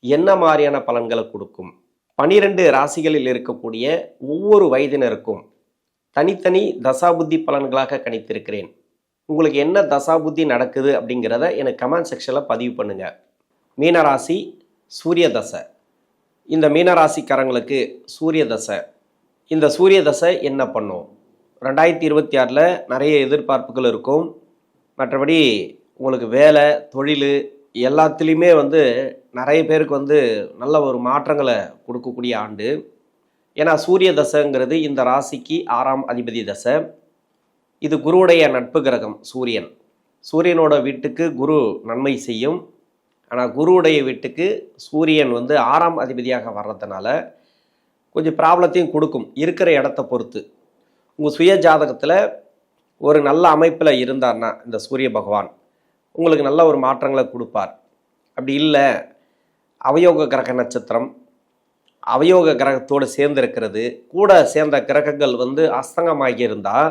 என்ன மாதிரியான பலன்களை கொடுக்கும்? பனிரெண்டு ராசிகளில் இருக்கக்கூடிய ஒவ்வொரு வயதினருக்கும் தனித்தனி தசாபுத்தி பலன்களாக கணித்திருக்கிறேன். உங்களுக்கு என்ன தசாபுத்தி நடக்குது அப்படிங்கிறத எனக்கு கமெண்ட் செக்ஷனில் பதிவு பண்ணுங்க. மீனராசி சூரிய தசை இந்த மீனராசிக்காரங்களுக்கு சூரிய தசை இந்த சூரிய தசை என்ன பண்ணும்? ரெண்டாயிரத்தி இருபத்தி ஆறில் நிறைய எதிர்பார்ப்புகள் இருக்கும். மற்றபடி உங்களுக்கு வேலை தொழில் எல்லாத்துலேயுமே வந்து நிறைய பேருக்கு வந்து நல்ல ஒரு மாற்றங்களை கொடுக்கக்கூடிய ஆண்டு. ஏன்னா சூரிய தசைங்கிறது இந்த ராசிக்கு ஆறாம் அதிபதி தசை. இது குருவுடைய நட்பு கிரகம் சூரியன். சூரியனோட வீட்டுக்கு குரு நன்மை செய்யும். ஆனால் குருவுடைய வீட்டுக்கு சூரியன் வந்து ஆறாம் அதிபதியாக வர்றதுனால கொஞ்சம் ப்ராப்ளத்தையும் கொடுக்கும் இருக்கிற இடத்த பொறுத்து. உங்கள் சுய ஜாதகத்தில் ஒரு நல்ல அமைப்பில் இருந்தார்னா இந்த சூரிய பகவான் உங்களுக்கு நல்ல ஒரு மாற்றங்களை கொடுப்பார். அப்படி இல்லை அவயோக கிரக நட்சத்திரம் அவயோக கிரகத்தோடு சேர்ந்து இருக்கிறது கூட சேர்ந்த கிரகங்கள் வந்து அஸ்தங்கமாகி இருந்தால்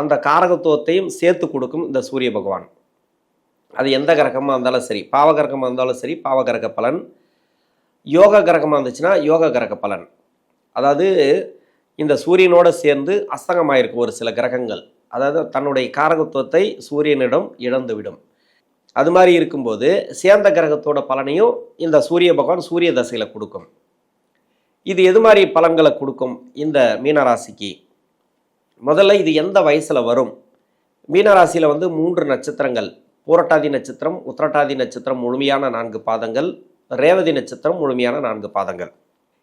அந்த காரகத்துவத்தையும் சேர்த்து கொடுக்கும் இந்த சூரிய பகவான். அது எந்த கிரகமாக இருந்தாலும் சரி பாவ கிரகமாக இருந்தாலும் சரி பாவ கிரக பலன். யோக கிரகமாக இருந்துச்சுன்னா யோக கிரக பலன். அதாவது இந்த சூரியனோட சேர்ந்து அஸ்தங்கமாயிருக்கு ஒரு சில கிரகங்கள். அதாவது தன்னுடைய காரகத்துவத்தை சூரியனிடம் இழந்துவிடும். அது மாதிரி இருக்கும்போது சேர்ந்த கிரகத்தோட பலனையும் இந்த சூரிய பகவான் சூரிய தசையில் கொடுக்கும். இது எது மாதிரி பலன்களை கொடுக்கும் இந்த மீனராசிக்கு? முதல்ல இது எந்த வயசில் வரும்? மீனராசியில் வந்து மூன்று நட்சத்திரங்கள். பூரட்டாதி நட்சத்திரம் உத்திரட்டாதி நட்சத்திரம் முழுமையான நான்கு பாதங்கள் ரேவதி நட்சத்திரம் முழுமையான நான்கு பாதங்கள்.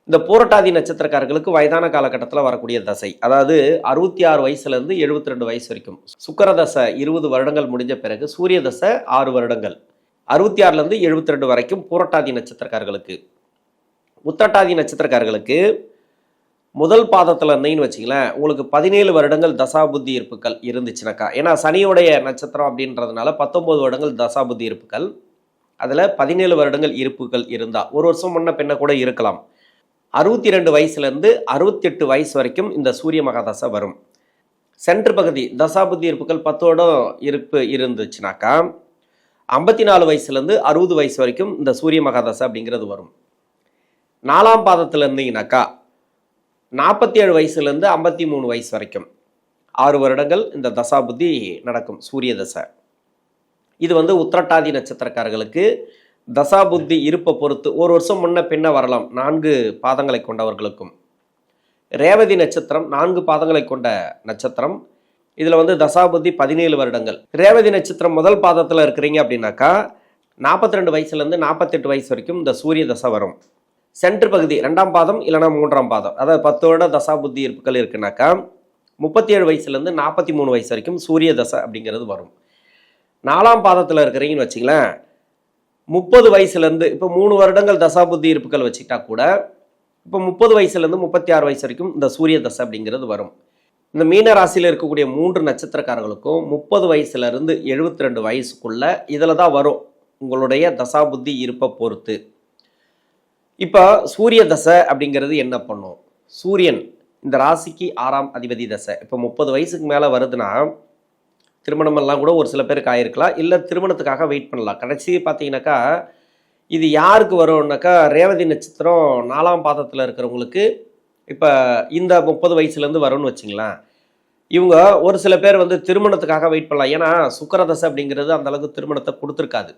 இந்த பூரட்டாதி நட்சத்திரக்காரர்களுக்கு வயதான காலகட்டத்தில் வரக்கூடிய தசை. அதாவது அறுபத்தி ஆறு வயசுலேருந்து எழுபத்தி ரெண்டு வயசு வரைக்கும். சுக்கர தசை இருபது வருடங்கள் முடிஞ்ச பிறகு சூரிய தசை ஆறு வருடங்கள். அறுபத்தி ஆறுலேருந்து எழுபத்தி ரெண்டு வரைக்கும் பூரட்டாதி நட்சத்திரக்காரர்களுக்கு. உத்தட்டாதி நட்சத்திரக்காரர்களுக்கு முதல் பாதத்தில் இருந்தீங்கன்னு வச்சிங்களேன் உங்களுக்கு பதினேழு வருடங்கள் தசாபுத்தி இருப்புகள் இருந்துச்சுனாக்கா. ஏன்னா சனியோடைய நட்சத்திரம் அப்படின்றதுனால பத்தொம்போது வருடங்கள் தசாபுத்தி இருப்புகள் அதில் பதினேழு வருடங்கள் இருப்புகள் இருந்தால் ஒரு வருஷம் முன்ன பின்ன கூட இருக்கலாம். அறுபத்தி ரெண்டு வயசுலேருந்து அறுபத்தெட்டு வயசு வரைக்கும் இந்த சூரிய மகாதசை வரும். சென்ட்ரு பகுதி தசாபுத்தி இருப்புகள் பத்தோட இருப்பு இருந்துச்சுனாக்கா ஐம்பத்தி நாலு வயசுலேருந்து அறுபது வயசு வரைக்கும் இந்த சூரிய மகாதசை அப்படிங்கிறது வரும். நாலாம் பாதத்தில் இருந்தீங்கனாக்கா நாற்பத்தி ஏழு வயசுலேருந்து ஐம்பத்தி மூணு வயசு வரைக்கும் ஆறு வருடங்கள் இந்த தசாபுத்தி நடக்கும் சூரிய தசை. இது வந்து உத்திரட்டாதி நட்சத்திரக்காரர்களுக்கு தசாபுத்தி இருப்பை பொறுத்து ஒரு வருஷம் முன்ன பின்ன வரலாம் நான்கு பாதங்களை கொண்டவர்களுக்கும். ரேவதி நட்சத்திரம் நான்கு பாதங்களை கொண்ட நட்சத்திரம். இதில் வந்து தசாபுத்தி பதினேழு வருடங்கள். ரேவதி நட்சத்திரம் முதல் பாதத்தில் இருக்கிறீங்க அப்படின்னாக்கா நாற்பத்தி ரெண்டு வயசுலேருந்து நாற்பத்தெட்டு வயசு வரைக்கும் இந்த சூரிய தசை வரும். சென்ட்ரு பகுதி ரெண்டாம் பாதம் இல்லைனா மூன்றாம் பாதம். அதாவது பத்து வருட தசாபுத்தி இருப்புகள் இருக்குனாக்கா முப்பத்தி ஏழு வயசுலேருந்து நாற்பத்தி மூணு வயசு வரைக்கும் சூரிய தசை அப்படிங்கிறது வரும். நாலாம் பாதத்தில் இருக்கிறீங்கன்னு வச்சிங்களேன் முப்பது வயசுலேருந்து இப்போ மூணு வருடங்கள் தசாபுத்தி இருப்புகள் வச்சுக்கிட்டா கூட இப்போ முப்பது வயசுலேருந்து முப்பத்தி ஆறு வயசு வரைக்கும் இந்த சூரிய தசை அப்படிங்கிறது வரும். இந்த மீன ராசியில் இருக்கக்கூடிய மூன்று நட்சத்திரக்காரர்களுக்கும் முப்பது வயசுலேருந்து எழுபத்தி ரெண்டு வயசுக்குள்ள இதில் தான் வரும் உங்களுடைய தசாபுத்தி இருப்பை பொறுத்து. இப்போ சூரிய தசை அப்படிங்கிறது என்ன பண்ணும்? சூரியன் இந்த ராசிக்கு ஆறாம் அதிபதி தசை. இப்போ முப்பது வயசுக்கு மேலே வருதுன்னா திருமணமெல்லாம் கூட ஒரு சில பேருக்கு ஆயிருக்கலாம். இல்லை திருமணத்துக்காக வெயிட் பண்ணலாம். கடைசி பார்த்தீங்கன்னாக்கா இது யாருக்கு வரும்னாக்கா ரேவதி நட்சத்திரம் நாலாம் பாதத்தில் இருக்கிறவங்களுக்கு இப்போ இந்த முப்பது வயசுலேருந்து வரும்னு வச்சிங்களேன். இவங்க ஒரு சில பேர் வந்து திருமணத்துக்காக வெயிட் பண்ணலாம். ஏன்னா சுக்கரதசை அப்படிங்கிறது அந்தளவுக்கு திருமணத்தை கொடுத்துருக்காது.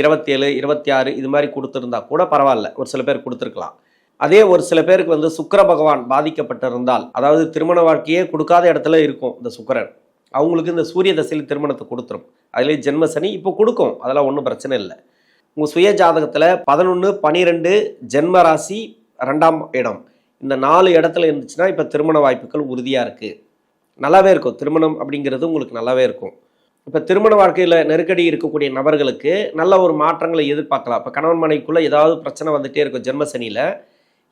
இருபத்தேழு இருபத்தி ஆறு இது மாதிரி கொடுத்துருந்தா கூட பரவாயில்ல. ஒரு சில பேர் கொடுத்துருக்கலாம். அதே ஒரு சில பேருக்கு வந்து சுக்கர பகவான் பாதிக்கப்பட்டிருந்தால் அதாவது திருமண வாழ்க்கையே கொடுக்காத இடத்துல இருக்கும் இந்த சுக்கரன். அவங்களுக்கு இந்த சூரிய தசையில் திருமணத்தை கொடுத்துரும். அதுலேயே ஜென்ம சனி இப்போ கொடுக்கும். அதெல்லாம் ஒன்றும் பிரச்சனை இல்லை. உங்கள் சுய ஜாதகத்தில் பதினொன்று பனிரெண்டு ஜென்ம ராசி ரெண்டாம் இடம். இந்த நாலு இடத்துல இருந்துச்சுன்னா இப்போ திருமண வாய்ப்புகள் உறுதியாக இருக்குது நல்லாவே இருக்கும். திருமணம் அப்படிங்கிறது உங்களுக்கு நல்லாவே இருக்கும். இப்போ திருமண வாழ்க்கையில் நெருக்கடி இருக்கக்கூடிய நபர்களுக்கு நல்ல ஒரு மாற்றங்களை எதிர்பார்க்கலாம். இப்போ கணவன் மனைவிக்குள்ளே ஏதாவது பிரச்சனை வந்துட்டே இருக்கும் ஜென்ம சனியில்.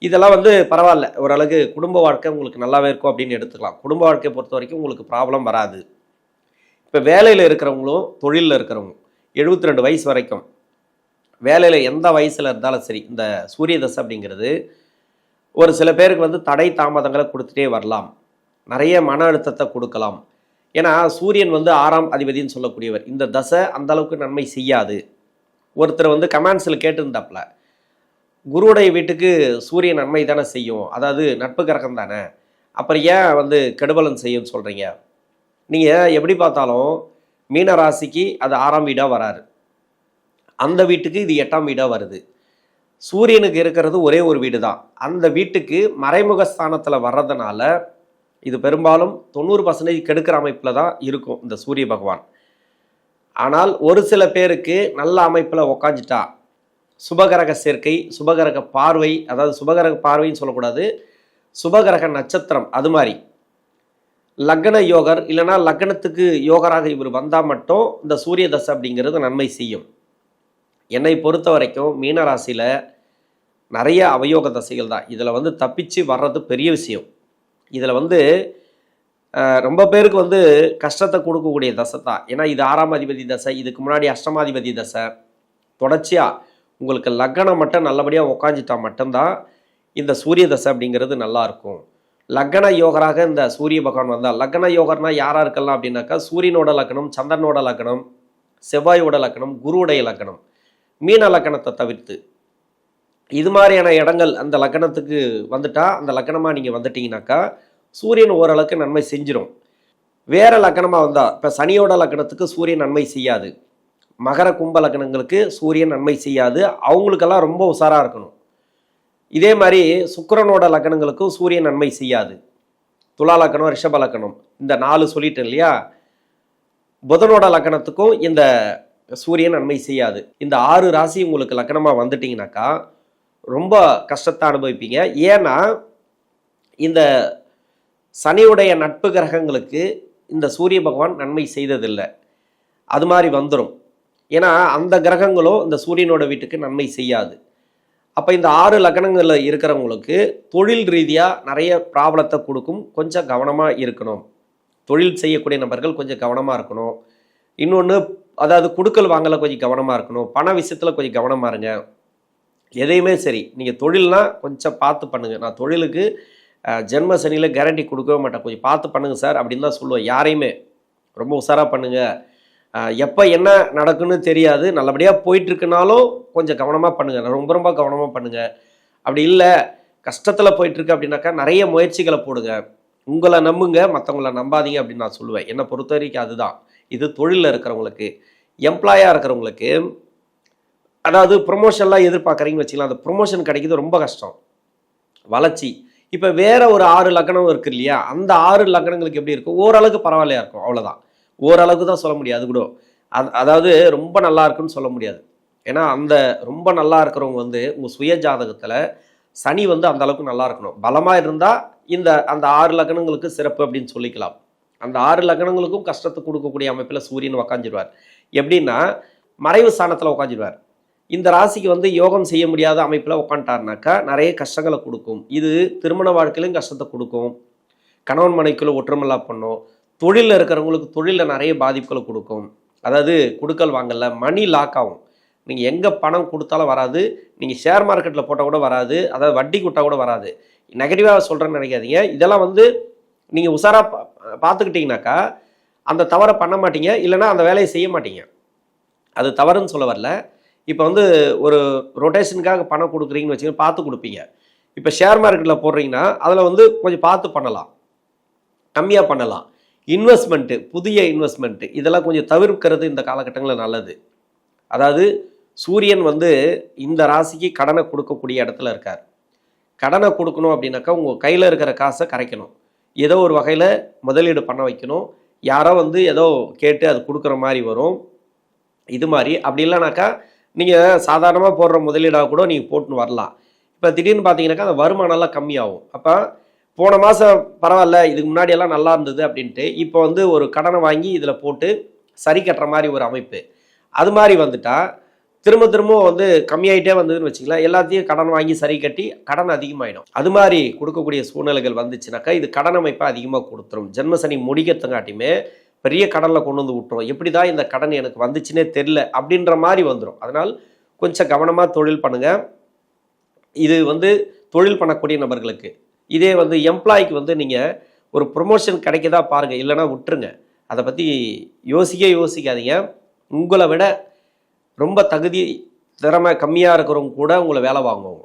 இதெல்லாம் வந்து பரவாயில்ல. ஓரளவுக்கு குடும்ப வாழ்க்கை உங்களுக்கு நல்லாவே இருக்கும் அப்படின்னு எடுத்துக்கலாம். குடும்ப வாழ்க்கையை பொறுத்த வரைக்கும் உங்களுக்கு ப்ராப்ளம் வராது. இப்போ வேலையில் இருக்கிறவங்களும் தொழிலில் இருக்கிறவங்க எழுபத்தி ரெண்டு வயசு வரைக்கும் வேலையில் எந்த வயசில் இருந்தாலும் சரி இந்த சூரிய தசை அப்படிங்கிறது ஒரு சில பேருக்கு வந்து தடை தாமதங்களை கொடுத்துட்டே வரலாம். நிறைய மன அழுத்தத்தை கொடுக்கலாம். ஏன்னா சூரியன் வந்து ஆறாம் அதிபதின்னு சொல்லக்கூடியவர். இந்த தசை அந்த அளவுக்கு நன்மை செய்யாது. ஒருத்தர் வந்து கமெண்ட்ஸில் கேட்டிருந்தாப்புல குருவுடைய வீட்டுக்கு சூரியன் நன்மை தானே செய்யும். அதாவது நட்பு கிரகம் தானே. அப்புறம் ஏன் வந்து கெடுபலன் செய்யும்னு சொல்கிறீங்க நீங்கள் எப்படி பார்த்தாலும் மீன ராசிக்கு அது ஆறாம் வீடாக வராரு. அந்த வீட்டுக்கு இது எட்டாம் வீடாக வருது. சூரியனுக்கு இருக்கிறது ஒரே ஒரு வீடு தான் அந்த வீட்டுக்கு மறைமுக ஸ்தானத்தில் வர்றதுனால இது பெரும்பாலும் தொண்ணூறு பர்சன்டேஜ் கெடுக்கிற அமைப்பில் தான் இருக்கும் இந்த சூரிய பகவான். ஆனால் ஒரு சில பேருக்கு நல்ல அமைப்பில் உக்காஞ்சிட்டா சுபகரக சேர்க்கை சுபகரக பார்வை அதாவது சுபகரக பார்வைன்னு சொல்லக்கூடாது சுபகரக நட்சத்திரம் அது மாதிரி. லக்ன யோகர் இல்லைன்னா லக்னத்துக்கு யோகராக இவர் வந்தால் மட்டும் இந்த சூரிய தசை அப்படிங்கிறது நன்மை செய்யும். என்னை பொறுத்த வரைக்கும் மீனராசியில் நிறைய அவயோக தசைகள் தான். இதில் வந்து தப்பிச்சு வர்றது பெரிய விஷயம். இதில் வந்து ரொம்ப பேருக்கு வந்து கஷ்டத்தை கொடுக்கக்கூடிய தசை தான். ஏன்னா இது ஆறாம் அதிபதி தசை இதுக்கு முன்னாடி அஷ்டமாதிபதி தசை. தொடர்ச்சியாக உங்களுக்கு லக்னம் மட்டும் நல்லபடியாக உக்காஞ்சிட்டா மட்டும்தான் இந்த சூரிய தசை அப்படிங்கிறது நல்லாயிருக்கும் லக்கண லக்ன யோகராக இந்த சூரிய பகவான் வந்தால் லக்ன யோகர்னா யாராக இருக்கலாம் அப்படின்னாக்கா சூரியனோட லக்னம் சந்திரனோட லக்னம் செவ்வாயோட லக்னம் குருவுடைய லக்னம் மீன லக்கணத்தை தவிர்த்து. இது மாதிரியான இடங்கள் அந்த லக்கணத்துக்கு வந்துட்டா அந்த லக்கணமாக நீங்கள் வந்துட்டிங்கனாக்கா சூரியன் ஓரளவுக்கு நன்மை செஞ்சிடும் வேற லக்கணமாக வந்தால் இப்போ சனியோட லக்கணத்துக்கு சூரியன் நன்மை செய்யாது. மகர கும்ப லக்னங்களுக்கு சூரியன் நன்மை செய்யாது. அவங்களுக்கெல்லாம் ரொம்ப உஷாராக இருக்கணும். இதே மாதிரி சுக்கரனோட லக்கணங்களுக்கும் சூரியன் நன்மை செய்யாது. துலா லக்கணம் ரிஷப லக்கணம் இந்த நாலு சொல்லிட்டேன் இல்லையா? புதனோட லக்கணத்துக்கும் இந்த சூரியன் நன்மை செய்யாது. இந்த ஆறு ராசி உங்களுக்கு லக்கணமாக வந்துட்டிங்கனாக்கா ரொம்ப கஷ்டத்தை அனுபவிப்பீங்க. ஏன்னா இந்த சனியுடைய நட்பு கிரகங்களுக்கு இந்த சூரிய பகவான் நன்மை செய்ததில்லை. அது மாதிரி வந்துடும் ஏன்னா அந்த கிரகங்களும் இந்த சூரியனோட வீட்டுக்கு நன்மை செய்யாது. அப்போ இந்த ஆறு லக்னங்களில் இருக்கிறவங்களுக்கு தொழில் ரீதியாக நிறைய ப்ராப்ளத்தை கொடுக்கும் கொஞ்சம் கவனமாக இருக்கணும். தொழில் செய்யக்கூடிய நபர்கள் கொஞ்சம் கவனமாக இருக்கணும். இன்னொன்று அதாவது கொடுக்கல் வாங்கல கொஞ்சம் கவனமாக இருக்கணும். பண விஷயத்தில் கொஞ்சம் கவனமாக இருங்க. எதையுமே சரி நீங்கள் தொழில்னால் கொஞ்சம் பார்த்து பண்ணுங்கள் நான் தொழிலுக்கு ஜென்ம சனியில் கேரண்டி கொடுக்கவே மாட்டேன். கொஞ்சம் பார்த்து பண்ணுங்க சார் அப்படின்னு தான் சொல்லுவேன். யாரையுமே ரொம்ப உஷாராக பண்ணுங்கள் எப்போ என்ன நடக்குன்னு தெரியாது. நல்லபடியாக போயிட்டுருக்குனாலும் கொஞ்சம் கவனமாக பண்ணுங்கள் ரொம்ப ரொம்ப கவனமாக பண்ணுங்கள் அப்படி இல்லை கஷ்டத்தில் போயிட்டுருக்கு அப்படின்னாக்கா நிறைய முயற்சிகளை போடுங்க. உங்களை நம்புங்க மற்றவங்கள நம்பாதீங்க அப்படின்னு நான் சொல்லுவேன். என்னை பொறுத்த வரைக்கும் அதுதான். இது தொழிலில் இருக்கிறவங்களுக்கு எம்ப்ளாயாக இருக்கிறவங்களுக்கு அதாவது ப்ரொமோஷன்லாம் எதிர்பார்க்குறீங்கன்னு வச்சுக்கலாம் அந்த ப்ரொமோஷன் கிடைக்கிறது ரொம்ப கஷ்டம். வளர்ச்சி. இப்போ வேற ஒரு ஆறு லக்கணம் இருக்கு இல்லையா? அந்த ஆறு லக்கணங்களுக்கு எப்படி இருக்கும்? ஓரளவுக்கு பரவாயில்லையா இருக்கும்? அவ்வளோதான் ஓரளவுக்கு தான் சொல்ல முடியாது அது கூட அது அதாவது ரொம்ப நல்லா இருக்குன்னு சொல்ல முடியாது. ஏன்னா அந்த ரொம்ப நல்லா இருக்கிறவங்க வந்து உங்கள் சுய ஜாதகத்தில் சனி வந்து அந்த அளவுக்கு நல்லா இருக்கணும். பலமாக இருந்தால் இந்த அந்த ஆறு லக்னங்களுக்கு சிறப்பு அப்படின்னு சொல்லிக்கலாம். அந்த ஆறு லக்னங்களுக்கும் கஷ்டத்தை கொடுக்கக்கூடிய அமைப்பில் சூரியன் உக்காஞ்சிருவார் எப்படின்னா மறைவு ஸ்தானத்தில் உக்காஞ்சிருவார் இந்த ராசிக்கு வந்து யோகம் செய்ய முடியாத அமைப்பில் உட்காந்துட்டாருனாக்கா நிறைய கஷ்டங்களை கொடுக்கும். இது திருமண வாழ்க்கையிலும் கஷ்டத்தை கொடுக்கும். கணவன் மனைக்குள்ள ஒற்றுமலா பண்ணும். தொழிலில் இருக்கிறவங்களுக்கு தொழிலில் நிறைய பாதிப்புகளை கொடுக்கும். அதாவது கொடுக்கல் வாங்கல மணி லாக் ஆகும். நீங்கள் எங்கே பணம் கொடுத்தாலும் வராது. நீங்கள் ஷேர் மார்க்கெட்டில் போட்டால் கூட வராது. அதாவது வட்டி கொடுத்தா கூட வராது. நெகட்டிவாக சொல்கிறேன்னு நினைக்காதீங்க. இதெல்லாம் வந்து நீங்கள் உஷாராக பா பார்த்துக்கிட்டிங்கனாக்கா அந்த தவறை பண்ண மாட்டீங்க. இல்லைன்னா அந்த வேலையை செய்ய மாட்டீங்க. அது தவறுன்னு சொல்ல வரல. இப்போ வந்து ஒரு ரொட்டேஷனுக்காக பணம் கொடுக்குறீங்கன்னு வச்சுக்கோங்க பார்த்து கொடுப்பீங்க. இப்போ ஷேர் மார்க்கெட்டில் போடுறீங்கன்னா அதில் வந்து கொஞ்சம் பார்த்து பண்ணலாம். கம்மியாக பண்ணலாம். இன்வெஸ்ட்மெண்ட்டு புதிய இன்வெஸ்ட்மெண்ட்டு இதெல்லாம் கொஞ்சம் தவிர்க்கிறது இந்த காலகட்டங்களில் நல்லது. அதாவது சூரியன் வந்து இந்த ராசிக்கு கடனை கொடுக்கக்கூடிய இடத்துல இருக்கார். கடனை கொடுக்கணும் அப்படின்னாக்கா உங்கள் கையில் இருக்கிற காசை கரைக்கணும். ஏதோ ஒரு வகையில் முதலீடு பண்ண வைக்கணும். யாரோ வந்து ஏதோ கேட்டு அது கொடுக்குற மாதிரி வரும். இது மாதிரி. அப்படி இல்லைனாக்கா நீங்கள் சாதாரணமாக போடுற முதலீடாக கூட நீங்கள் போட்டுன்னு வரலாம். இப்போ திடீர்னு பார்த்தீங்கன்னாக்கா அந்த வருமானம்லாம் கம்மியாகும். அப்போ போன மாதம் பரவாயில்ல இதுக்கு முன்னாடி எல்லாம் நல்லா இருந்தது அப்படின்ட்டு இப்போ வந்து ஒரு கடனை வாங்கி இதில் போட்டு சரி கட்டுற மாதிரி ஒரு அமைப்பு. அது மாதிரி வந்துட்டால் திரும்ப திரும்ப வந்து கம்மியாயிட்டே வந்ததுன்னு வச்சுக்கலாம் எல்லாத்தையும் கடன் வாங்கி சரி கட்டி கடன் அதிகமாயிடும். அது மாதிரி கொடுக்கக்கூடிய சூழ்நிலைகள் வந்துச்சுனாக்கா இது கடன் அமைப்பை அதிகமாக கொடுத்துரும். ஜென்மசனி முடிக்கிறதுங்காட்டியுமே பெரிய கடனில் கொண்டு வந்து விட்டுரும். எப்படி தான் இந்த கடன் எனக்கு வந்துச்சுன்னே தெரில அப்படின்ற மாதிரி வந்துடும் அதனால் கொஞ்சம் கவனமாக தொழில் பண்ணுங்கள் இது வந்து தொழில் பண்ணக்கூடிய நபர்களுக்கு. இதே வந்து எம்ப்ளாய்க்கு வந்து நீங்கள் ஒரு ப்ரொமோஷன் கிடைக்கதா பாருங்கள் இல்லைன்னா விட்டுருங்க. அதை பற்றி யோசிக்க யோசிக்காதீங்க. உங்களை விட ரொம்ப தகுதி திறமை கம்மியாக இருக்கிறவங்க கூட உங்களை வேலை வாங்குவாங்க.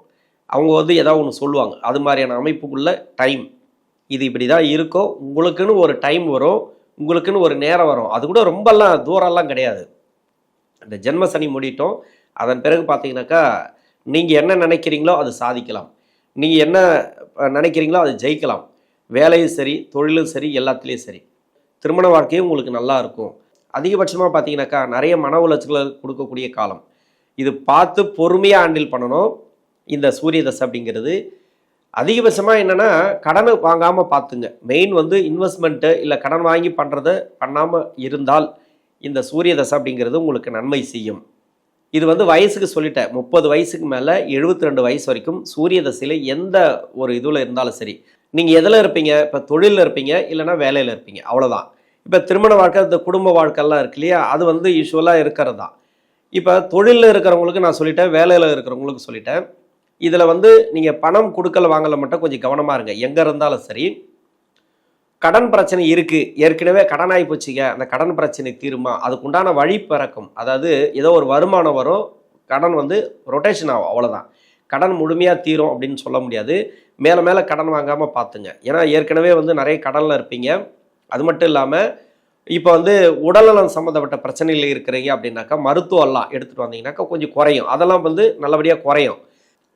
அவங்க வந்து ஏதாவது ஒன்று சொல்லுவாங்க. அது மாதிரியான அமைப்புக்குள்ள டைம் இது இப்படி தான் இருக்கும். உங்களுக்குன்னு ஒரு டைம் வரும். உங்களுக்குன்னு ஒரு நேரம் வரும். அது கூட ரொம்பலாம் தூரம்லாம் கிடையாது. இந்த ஜென்ம சனி முடிட்டோம். அதன் பிறகு பார்த்தீங்கன்னாக்கா நீங்கள் என்ன நினைக்கிறீங்களோ அது சாதிக்கலாம். நீங்கள் என்ன நினைக்கிறீங்களோ அதை ஜெயிக்கலாம். வேலையும் சரி தொழிலும் சரி எல்லாத்துலேயும் சரி. திருமண வாழ்க்கையும் உங்களுக்கு நல்லா இருக்கும். அதிகபட்சமாக பார்த்தீங்கன்னாக்கா நிறைய மன உளைச்சல்களை கொடுக்கக்கூடிய காலம். இது பார்த்து பொறுமையாக ஹேண்டில் பண்ணணும். இந்த சூரிய தசை அப்படிங்கிறது. அதிகபட்சமாக என்னென்னா கடனை வாங்காமல் பார்த்துங்க. மெயின் வந்து இன்வெஸ்ட்மெண்ட்டு இல்லை கடன் வாங்கி பண்ணுறத பண்ணாமல் இருந்தால் இந்த சூரிய தசை அப்படிங்கிறது உங்களுக்கு நன்மை செய்யும். இது வந்து வயசுக்கு சொல்லிட்டேன். முப்பது வயசுக்கு மேலே எழுபத்தி ரெண்டு வயசு வரைக்கும் சூரிய தசையில் எந்த ஒரு இதில் இருந்தாலும் சரி நீங்கள் எதில் இருப்பீங்க? இப்போ தொழிலில் இருப்பீங்க இல்லைன்னா வேலையில் இருப்பீங்க. அவ்வளோதான் இப்போ திருமண வாழ்க்கை இந்த குடும்ப வாழ்க்கைலாம் இருக்கு இல்லையா? அது வந்து யூஸ்வலாக இருக்கிறது தான். இப்போ தொழிலில் இருக்கிறவங்களுக்கு நான் சொல்லிட்டேன் வேலையில் இருக்கிறவங்களுக்கு சொல்லிட்டேன். இதில் வந்து நீங்கள் பணம் கொடுக்கல வாங்கல மட்டும் கொஞ்சம் கவனமாக இருங்க. எங்கே இருந்தாலும் சரி கடன் பிரச்சனை இருக்குது ஏற்கனவே கடன் ஆகி போச்சுங்க. அந்த கடன் பிரச்சனை தீருமா? அதுக்குண்டான வழி பிறக்கும். அதாவது ஏதோ ஒரு வருமானம் வரும். கடன் வந்து ரொட்டேஷன் ஆகும். அவ்வளோதான் கடன் முழுமையாக தீரும் அப்படின்னு சொல்ல முடியாது. மேலே மேலே கடன் வாங்காமல் பார்த்துங்க. ஏன்னா ஏற்கனவே வந்து நிறைய கடனில் இருப்பீங்க. அது மட்டும் இல்லாமல் இப்போ வந்து உடல்நலம் சம்மந்தப்பட்ட பிரச்சனைகள் இருக்கிறீங்க அப்படின்னாக்கா மருத்துவம்லாம் எடுத்துகிட்டு வந்தீங்கன்னாக்கா கொஞ்சம் குறையும். அதெல்லாம் வந்து நல்லபடியாக குறையும்.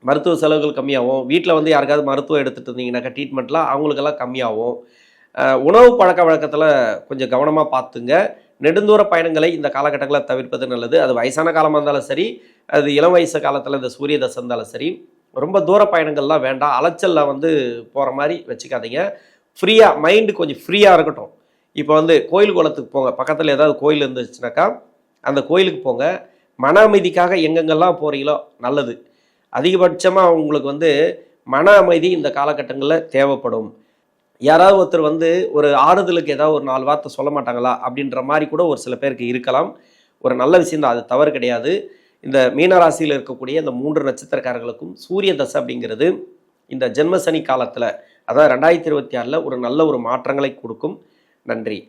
மருத்துவ செலவுகள் கம்மியாகும். வீட்டில் வந்து யாருக்காவது மருத்துவம் எடுத்துகிட்டு இருந்தீங்கன்னாக்கா ட்ரீட்மெண்ட்லாம் அவங்களுக்கெல்லாம் கம்மியாகும். உணவு பழக்க வழக்கத்தில் கொஞ்சம் கவனமாக பார்த்துங்க. நெடுந்தூர பயணங்களை இந்த காலகட்டங்களில் தவிர்ப்பது நல்லது. அது வயசான காலமாக இருந்தாலும் சரி அது இளம் வயசு காலத்தில் இந்த சூரிய தசை இருந்தாலும் சரி ரொம்ப தூர பயணங்கள்லாம் வேண்டாம். அலைச்சலில் வந்து போகிற மாதிரி வச்சுக்காதீங்க. ஃப்ரீயாக மைண்டு கொஞ்சம் ஃப்ரீயாக இருக்கட்டும். இப்போ வந்து கோயில் குளத்துக்கு போங்க. பக்கத்தில் ஏதாவது கோயில் இருந்துச்சுனாக்கா அந்த கோயிலுக்கு போங்க. மன அமைதிக்காக எங்கெங்கெல்லாம் போகிறீங்களோ நல்லது. அதிகபட்சமாக உங்களுக்கு வந்து மன அமைதி இந்த காலகட்டங்களில் தேவைப்படும். யாராவது ஒருத்தர் வந்து ஒரு ஆறுதலுக்கு ஏதாவது ஒரு நாலு வார்த்தை சொல்ல மாட்டாங்களா அப்படின்ற மாதிரி கூட ஒரு சில பேருக்கு இருக்கலாம். ஒரு நல்ல விஷயம் தான் அது தவறு கிடையாது. இந்த மீனராசியில் இருக்கக்கூடிய இந்த மூன்று நட்சத்திரக்காரர்களுக்கும் சூரிய தசை அப்படிங்கிறது இந்த ஜென்மசனி காலத்தில் அதாவது ரெண்டாயிரத்தி இருபத்தி ஆறில் ஒரு நல்ல ஒரு மாற்றங்களை கொடுக்கும். நன்றி.